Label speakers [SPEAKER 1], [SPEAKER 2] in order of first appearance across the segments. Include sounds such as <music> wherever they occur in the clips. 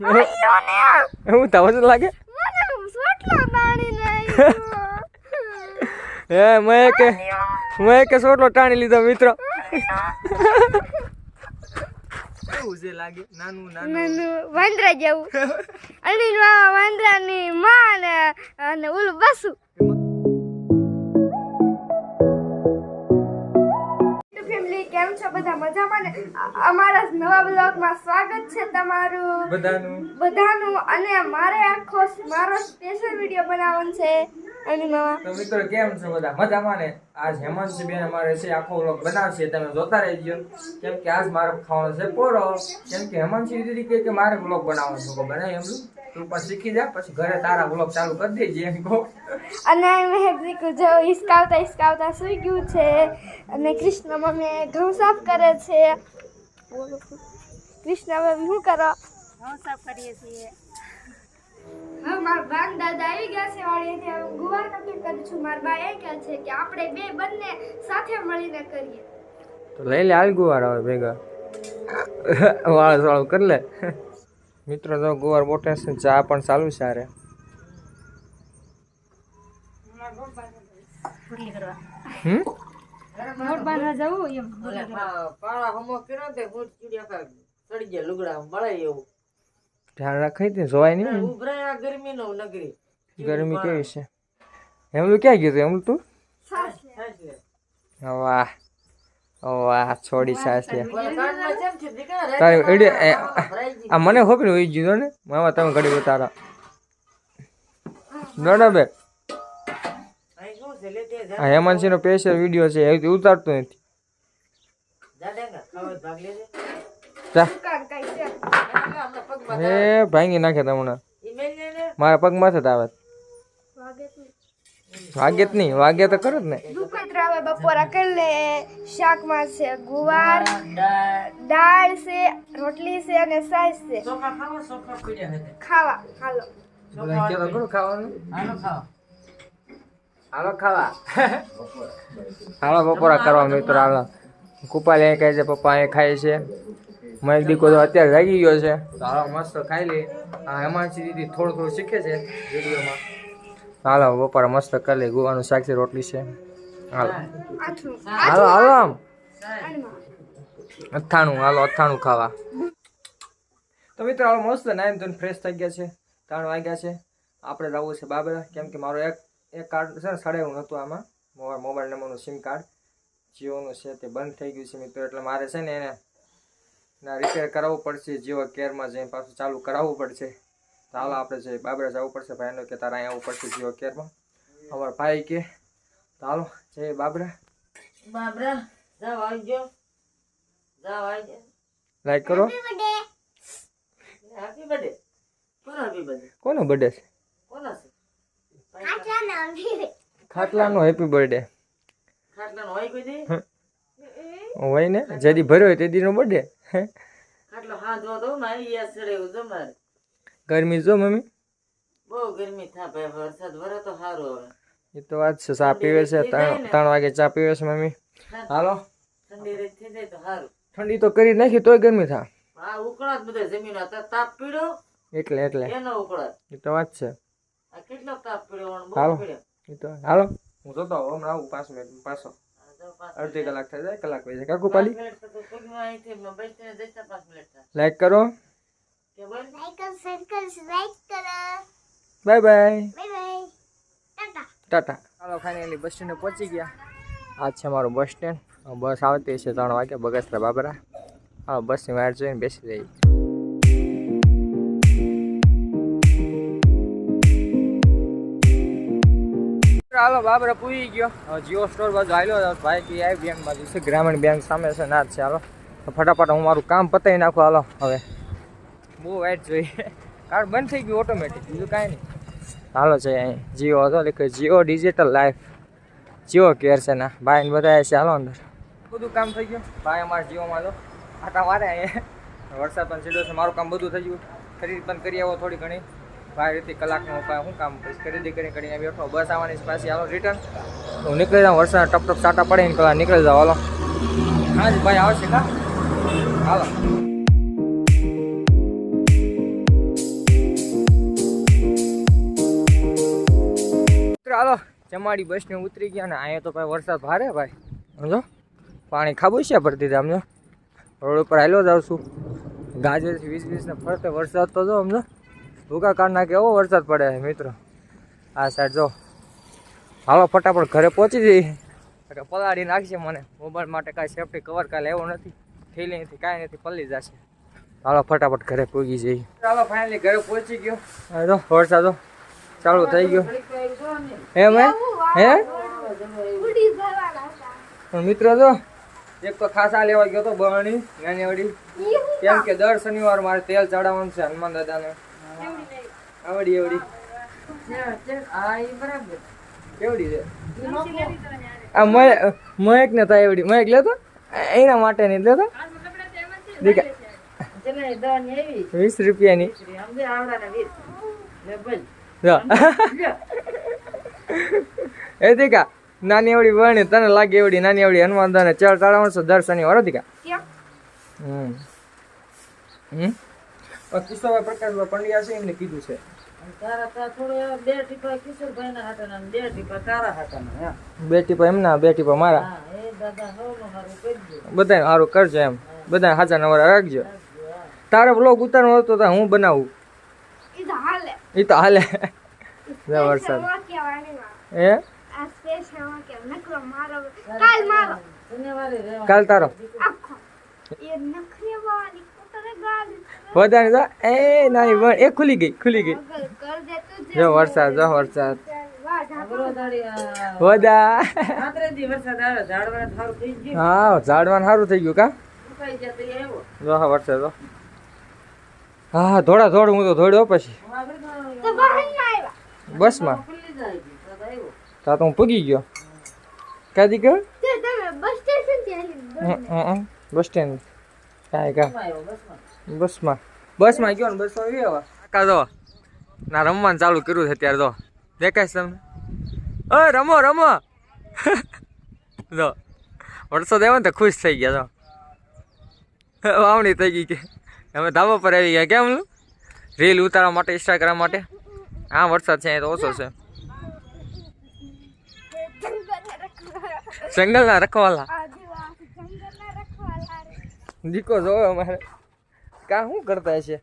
[SPEAKER 1] એવું તમને જ લાગે <laughs> હે મેં કે મેં કે સોટલો ટાણી લીધો મિત્રો. છે લાગે? નાનું નાનું.
[SPEAKER 2] વાંદરા જેવું. અલી વાંદરાની માં અને અને ઓલું બસું. બધા મજામાં ને? અમારા નવા બ્લોગમાં સ્વાગત છે તમારું.
[SPEAKER 1] બધાનું.
[SPEAKER 2] બધાનું. અને મારે આખો મારો સ્પેશિયલ વીડિયો બનાવવાનો છે. અને નવા
[SPEAKER 1] તો મિત્રો કેમ છો બધા? મજામાં ને? આજ હેમંત બેન અમારે છે આખો બ્લોગ બનાવશે. તમે જોતા રહેજો. કેમ કે આજ મારો ખાવાનો છે પોરો કેમ કે હેમંત દીદી કે મારે વ્લોગ બનાવવાનો છે બને એમ? તું પણ શીખી જા પછી ઘરે તારા વ્લોગ ચાલુ કરી દેજે એમ કહો.
[SPEAKER 2] અને જો હિસકાવતા હિસકાવતા સુઈ ગયું છે અને કૃષ્ણ મમ્મી ઘઉં સાફ કરે છે. બોલો. કૃષ્ણ મમ્મી શું કરો? હા મારા બા દાદા આવી ગયા છે વાળીએથી હવે હું ગુવાર કરું છું. મારા બા એ કહે છે કે આપણે બે બંને સાથે મળીને કરીએ.
[SPEAKER 1] તો લઈ લે હાલ ગુવાર આવે ભેગા. વાળ વાળ કરી લે. મિત્રો તો ગુવાર બોટે છે ચા પણ ચાલુ છે આરે ધ્યાન રાખી દે જોવાય નહીં ગરમી કેવી છે? એમલું ક્યાં ગયું તું એમલું તું? વાહ. વાહ છોડી સાસ. લે તારી એડી આ મને ખબર હોય જીધો ને? મામા તમે ઘડી તારા ના બે આ હેમાંશી નો સ્પેશિયલ વીડિયો છે એ ઉતારતો નથી. જા
[SPEAKER 2] કાન કાંઈ છે?
[SPEAKER 1] એ ભાંગી નાખે તમને. મારા પગ માથે જ આવે.
[SPEAKER 2] વાગે
[SPEAKER 1] જ નહીં. વાગે તો કરો જ ને.
[SPEAKER 2] બપોરા કરી લે શાકમાં છે ગુવાર દાળ. છે રોટલી છે અને સાઈઝ છે. ખાવા હાલો.
[SPEAKER 1] ખાવાનું? હાલો ખાવા. હાલો બપોરા કરવા મિત્રો હાલો. કુપાલ એ કહે છે પપ્પા એ ખાય છે. મહેક દીકો તો અત્યારે જાગી ગયો છે. તો હાલો મસ્ત ખાઈ લે. આ હેમાંશી દીદી થોડું થોડું શીખે છે વિડીયોમાં. હાલો બપોરા મસ્ત કરી લે. ગુવાનું શાક છે રોટલી છે. હાલો. હાલો હાલો આમ. અથાણું હાલો અથાણું ખાવા. તો મિત્રો હાલો મસ્ત નાઈમ ધોઈને ફ્રેશ થઈ ગયા છે. ત્રણ વાગ્યા છે. આપણે લાવવું છે બાબરા. કેમ કે મારો એક એક કાર્ડ છે ને સડાયું નહોતું આમાં. મોબાઈલ મોબાઈલ નંબરનું સિમ કાર્ડ જીઓનું છે તે બંધ થઈ ગયું છે મિત્રો. એટલે મારે છે ને એને ના રિપેર કરાવવું પડશે. જીઓ કેરમાં જઈને પાછું ચાલુ કરાવવું પડશે. તો હાલો આપણે છે બાબરા જવું પડશે ભાઈનો કે તારા અહીંયા આવવું પડશે જીઓ કેરમાં અમારા ભાઈ કે તો હાલો. જય બાબરા?
[SPEAKER 3] બાબરા જાવ આવજો. જાવ આવજો.
[SPEAKER 1] લાઈક કરો.
[SPEAKER 3] હેપી બર્થડે કોનો હેપી બર્થડે
[SPEAKER 1] કોનો બર્થડે છે?
[SPEAKER 3] કોનો છે?
[SPEAKER 1] ખાટલાનો હેપી બર્થડે
[SPEAKER 3] ખાટલાનો હોય કોઈ દે?
[SPEAKER 1] હોય ને? જેદી ભર્યો હોય તે દીનો બર્થડે
[SPEAKER 3] ખાટલો હાથ જો તો મારી યાદ ચડે એવું મારે
[SPEAKER 1] ગરમી જો મમ્મી?
[SPEAKER 3] બહુ ગરમી થાય ભાઈ વરસાદ વરે તો સારું હવે
[SPEAKER 1] એ તો વાત છે ચા પીવે છે ત્રણ ત્રણ વાગે ચા પીવે છે મમ્મી. હાલો.
[SPEAKER 3] ઠંડી તો સારું
[SPEAKER 1] ઠંડી તો કરી નાખી તોય ગરમી થા
[SPEAKER 3] આ ઉકળાટ બધે જમીન. તાપ પીડ્યો
[SPEAKER 1] એટલે એટલે. એ તો વાત છે.
[SPEAKER 3] કેટલો તાપ પીડ્યો
[SPEAKER 1] હાલો. એ તો હાલો. હું જોતો હોઉં, હમણાં આવું પાંચ મિનિટ પાછો. અડધી કલાક થઈ જાય કલાક થઈ જાય. કાકુ પાલી? લાઈક કરો.
[SPEAKER 3] Bye bye
[SPEAKER 1] bye bye Tata. ચાલો ફાઇનલી બસ સ્ટેન્ડે પહોંચી ગયા. આ છે મારું બસ સ્ટેન્ડ બસ આવતી છે ત્રણ વાગે બગસરા બાબરા. હા બસની વાટ જોઈને બેસી જઈએ હાલો બાબરા પૂરી ગયો. જીઓ સ્ટોર બાજુ આવ્યો ભાઈ કે આવી બેંક બાજુ છે. ગ્રામીણ બેંક સામે છે ના છે. હાલો. ફટાફટ હું મારું કામ પતાવી નાખું. હાલો હવે. બહુ વાઇટ જોઈએ. <laughs> કાર્ડ બંધ થઈ ગયું ઓટોમેટિક બીજું કાંઈ નહીં. હાલો છે અહીં જીઓ હતો લખે Jio digital life Jio care છે ના ભાઈ ને બધા છે હાલો અંદર. બધું કામ થઈ ગયું? ભાઈ અમારા જીઓમાં તો આટા મારે અહીંયા. વરસાદ પણ સીધો છે મારું કામ બધું થઈ ગયું. ખરીદી પણ કરી આવો થોડી ઘણી. ભાઈ રીતે કલાકનો ઉપાય શું કામ કરીશ? ખરીદી કરી કરીને બેઠો. બસ આવવાની છે પાછી હાલો રિટર્ન હું નીકળી જાઉં વરસાદ ટપ ટપ સાટા પડે ને કલાક નીકળી જાઉં હાલો. હા જ ભાઈ આવશે કા? હાલો. ચમાડી બસને ઉતરી ગયા ને અહીંયા તો ભાઈ વરસાદ ભારે ભાઈ. સમજો? પાણી ખાબુશિયા ભરતી હતી સમજો? રોડ ઉપર હાલો જાઉં છું. ગાજરથી વીસ વીસને ફરતે વરસાદ તો જો, સમજો? ભૂકા કાઢ એવો વરસાદ પડે છે, મિત્રો. આ સાઈડ જો. હાલો, ફટાફટ ઘરે પહોંચી જઈએ. એટલે પલાળી નાખશે મને. મોબાઈલ માટે કાંઈ સેફ્ટી કવર કાંઈ લેવો નથી. થેલી નથી, કાંઈ નથી પલ્લી જશે. હાલો, ફટાફટ ઘરે પૂગી જઈએ. ચાલો ફાઇનલી ઘરે પહોંચી ગયો. જો, વરસાદ ચાલુ થઈ ગયો. હે? મેં હે?
[SPEAKER 2] હતા
[SPEAKER 1] પણ મિત્રો જો એક તો ખાસા લેવા ગયો તો બરણી નાની કેમ કે દર શનિવાર મારે તેલ ચડાવવાનું છે હનુમાન દાદાને. આવડી
[SPEAKER 3] હા એ
[SPEAKER 1] કેવડી છે? આ મહેક ને થાય એવડી. મહેક લેતો? એના માટે નહીં લેતો? દીકા. વીસ રૂપિયાની. <laughs> <laughs> એ દીકા નાની એવડી વણી તને લાગે એવડી નાની એવડી હનુમાન દાને ચાર તાળા છે દર શનિવાર દીકા? હમ. હમ? કિશોરભાઈ પ્રકાશભાઈ પંડ્યા છે એમને કીધું છે.
[SPEAKER 3] તારા તા બે ટીપા
[SPEAKER 1] એમના બે ટીપા મારા.
[SPEAKER 3] હા એ દાદા હવનું હારું કરજો
[SPEAKER 1] બધાને સારું કરજો એમ. બધા હાચા નવરા રાખજો. તારે બ્લોગ ઉતારવાનો હતો તો હું બનાવું?
[SPEAKER 2] ઈ
[SPEAKER 1] એ તો હાલે. જા વરસાદ.
[SPEAKER 2] મારો કાલ
[SPEAKER 1] તારો.
[SPEAKER 2] આખો. એ નખરે વાળી કુતરે ગાલી
[SPEAKER 1] વધારે જા એ નાની પણ એ ખુલી ગઈ ખુલી ગઈ.
[SPEAKER 2] મગર કર દે તું
[SPEAKER 1] જો વરસાદ જો વરસાદ.
[SPEAKER 2] વાહ જા
[SPEAKER 3] અઘરો દાડી, આ,
[SPEAKER 1] વધા
[SPEAKER 3] રાત્રે દી વરસાદ આવે ઝાડવા થારું થઈ ગયું.
[SPEAKER 1] હા ઝાડવાનું સારું થઈ ગયું કા?
[SPEAKER 3] એ
[SPEAKER 1] જો હા વરસાદ જો. હા ધોડા ધોડ હું તો ધોડ્યો પછી. બસમાં.
[SPEAKER 3] તો તો
[SPEAKER 1] હું પૂગી ગયો. કાદી ગયો
[SPEAKER 2] બસ
[SPEAKER 1] સ્ટેન્ડ. કાંઈ કા.
[SPEAKER 3] બસમાં. બસમાં
[SPEAKER 1] ગયો ને બસમાં આવ્યો કાકા જો ના, રમવાનું ચાલુ કર્યું છે અત્યારે તો. દેખાય તમને? અ રમો રમો. <laughs> જો વરસાદ આવ્યો ને તો ખુશ થઈ ગયા તો. વાવણી થઈ ગઈ કે. અમે ધાબા પર આવી ગયા. કેમ? રીલ ઉતારવા માટે ઇન્સ્ટાગ્રામ માટે. હા વરસાદ છે અહીંયા તો ઓછો છે.
[SPEAKER 2] જંગલ
[SPEAKER 1] ના રખવાલા. દીકો જોવે અમારે. કા શું કરતા છે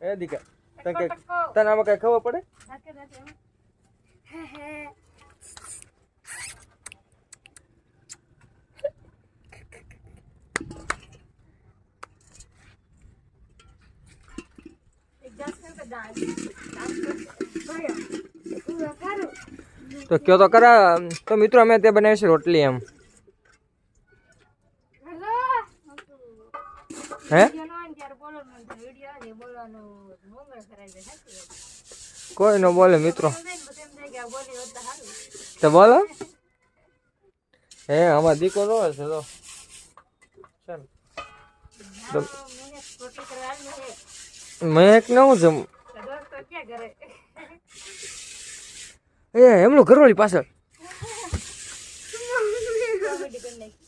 [SPEAKER 1] એ દીકા તને કઈ તને આમાં કઈ ખબર પડે
[SPEAKER 2] નાકે નાકે એમ. હે હે ઊભા કરો.
[SPEAKER 1] તો કયો તો કરા તો મિત્રો અમે તે બનાવી છે રોટલી એમ. હે? કોઈ ન બોલે મિત્રો.
[SPEAKER 2] તો
[SPEAKER 1] બોલો. હે આમાં દીકો રોવે છે તો. મેં એક નવું
[SPEAKER 2] કરે
[SPEAKER 1] એ એમનું ઘરવાળી પાછળ.
[SPEAKER 2] કોમેડી કરી નાખી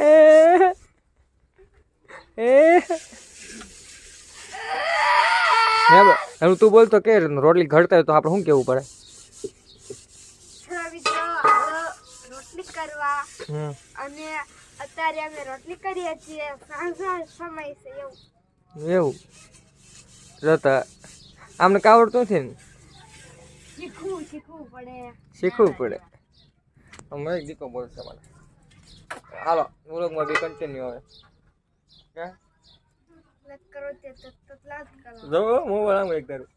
[SPEAKER 1] એ. એ એમ તું બોલતો કે રોટલી ઘડતા હોય તો આપણે શું કેવું પડે?
[SPEAKER 2] રોટલી કરવા. અને અત્યારે અમે રોટલી કરીએ છીએ. સાંજનો સમય છે એવું.
[SPEAKER 1] એવું. આમને કાવડતું નથી ને?
[SPEAKER 2] શીખવું શીખવું પડે.
[SPEAKER 1] શીખવું પડે. અમે એક દીકો બોલશે મને. હાલો વ્લોગમાં બી કન્ટિન્યુ હવે. હે?
[SPEAKER 2] કરો તે કરો.
[SPEAKER 1] જો આમ એક તારું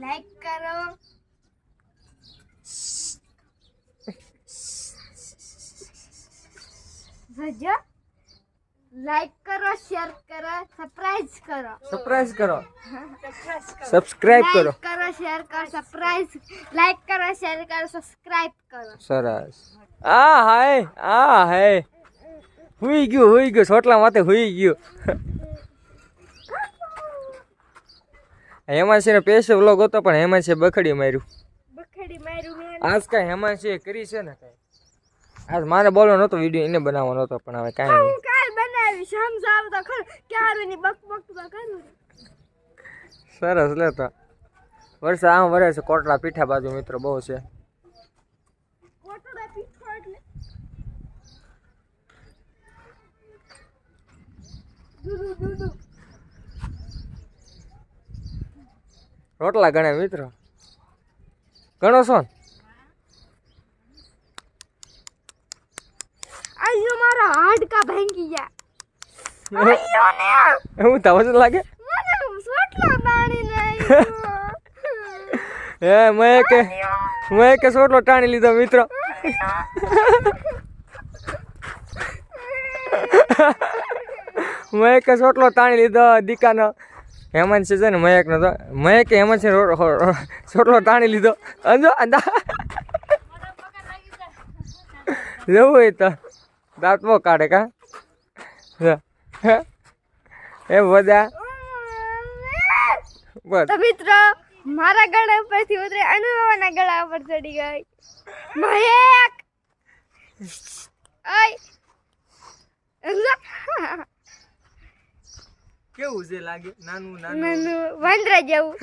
[SPEAKER 2] લાઈક કરો. જોજો લાઈક કરો શેર કરો સબસ્ક્રાઇબ કરો.
[SPEAKER 1] સરપ્રાઈઝ કરો.
[SPEAKER 2] સબસ્ક્રાઇબ કરો.
[SPEAKER 1] કરો
[SPEAKER 2] લાઈક કરો. શેર કરો સરપ્રાઈઝ લાઈક કરો શેર કરો સબસ્ક્રાઇબ કરો.
[SPEAKER 1] સરસ. આ હાય આ હાય. હુઈ ગયું હુઈ ગયું છોટલા માથે હુઈ ગયું. હેમાંશી ને પેશે વ્લોગ હતો પણ હેમાંશી બખડી માર્યું.
[SPEAKER 2] બખડી માર્યું
[SPEAKER 1] આજ કાંઈ હેમાંશી કરી છે ને કઈ? આજ મારે બોલવાનો હતો વીડિયો એને બનાવવાનો હતો પણ હવે કાંઈ સરસ લેતા વરસાદ આમ વરે છે કોટલા પીઠા બાજુ મિત્રો બહુ છે. રોટલા ગણે મિત્રો. ગણો છો? ને?
[SPEAKER 2] મારા હાડકા ભાંગી ગયા. ને
[SPEAKER 1] એવું લાગે? <laughs> હે મેં કે મેં કે સોટલો ટાણી લીધો મિત્રો. <laughs> મેં કે સોટલો તાણી લીધો દીકાનો. હેમંત છે ને મયક નો તો મયક કે હેમંત છે સોટલો તાણી લીધો. અંજો અંદા. <laughs> જવું હોય તો દાંત બહુ કાઢે કા? એ બધા? બસ.
[SPEAKER 2] તો મિત્રો મારા ગળા ઉપરથી ઉતરે અનુભવના ગળા ઉપર ચડી ગઈ. મહેક!
[SPEAKER 1] કેવું છે લાગે? નાનું નાનું.
[SPEAKER 2] નાનું વાંદરા જેવું.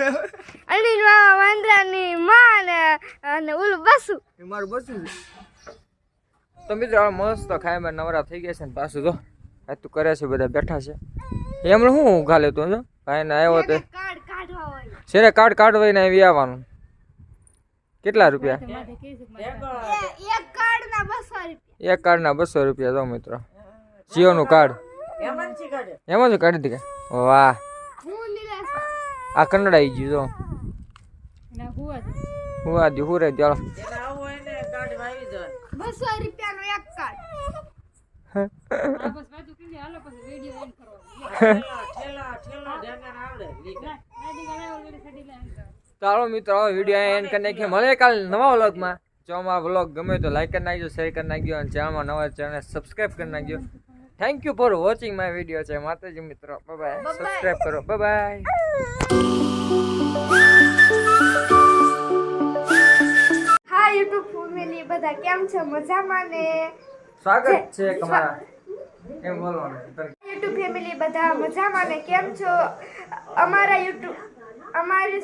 [SPEAKER 2] મામા વાંદરાની માં અને ઓલું બસું.
[SPEAKER 1] મારું બસું તો મિત્રો મસ્ત ખાઈમાં નવરા થઈ ગયા છે ને પાછું જો. આ તું કરે છે બધા બેઠા છે. એમણે શું ગાલે તું ને ભાઈ ને આવ્યો તે
[SPEAKER 2] કાર્ડ કાઢવા
[SPEAKER 1] કાર્ડ કાઢવાય ને આવી આવવાનું? કેટલા રૂપિયા?
[SPEAKER 2] એક કાર્ડ ના બસો રૂપિયા.
[SPEAKER 1] એક કાર્ડના બસો રૂપિયા જો મિત્રો. જીઓનું કાર્ડ.
[SPEAKER 3] એમાં જ કાઢે
[SPEAKER 1] દીધા વાહ.
[SPEAKER 2] આ નિલેશ
[SPEAKER 1] આવી ગયું જો હું આ દીધું રે ચાલો
[SPEAKER 3] બસો આવું હોય ને કાર્ડ વાવી
[SPEAKER 2] પછી વિડિયો એન્ડ કરો
[SPEAKER 3] ઠેલા ઠેલા ઢેંગાને આવડે
[SPEAKER 1] ચાલો મિત્રો વીડિયો એન્ડ કરી નાખીએ. મળે કાલ નવા વ્લોગમાં. જો આ વ્લોગ ગમે તો લાઈક કરી નાખજો શેર કરી નાખજો અને ચેનલમાં નવા ચેનલ સબસ્ક્રાઈબ કરી નાખજો. Thank you for watching my video છે માતાજી મિત્રો. બાય સબસ્ક્રાઈબ કરો. બાય
[SPEAKER 2] હા યુટ્યુબ ફેમિલી બધા કેમ છે? મજામાં ને?
[SPEAKER 1] સ્વાગત છે તમારા. એમ બોલવાનું
[SPEAKER 2] યુટ્યુબ ફેમિલી બધા મજામાં ને કેમ છો? અમારા યુટ્યુબ અમારી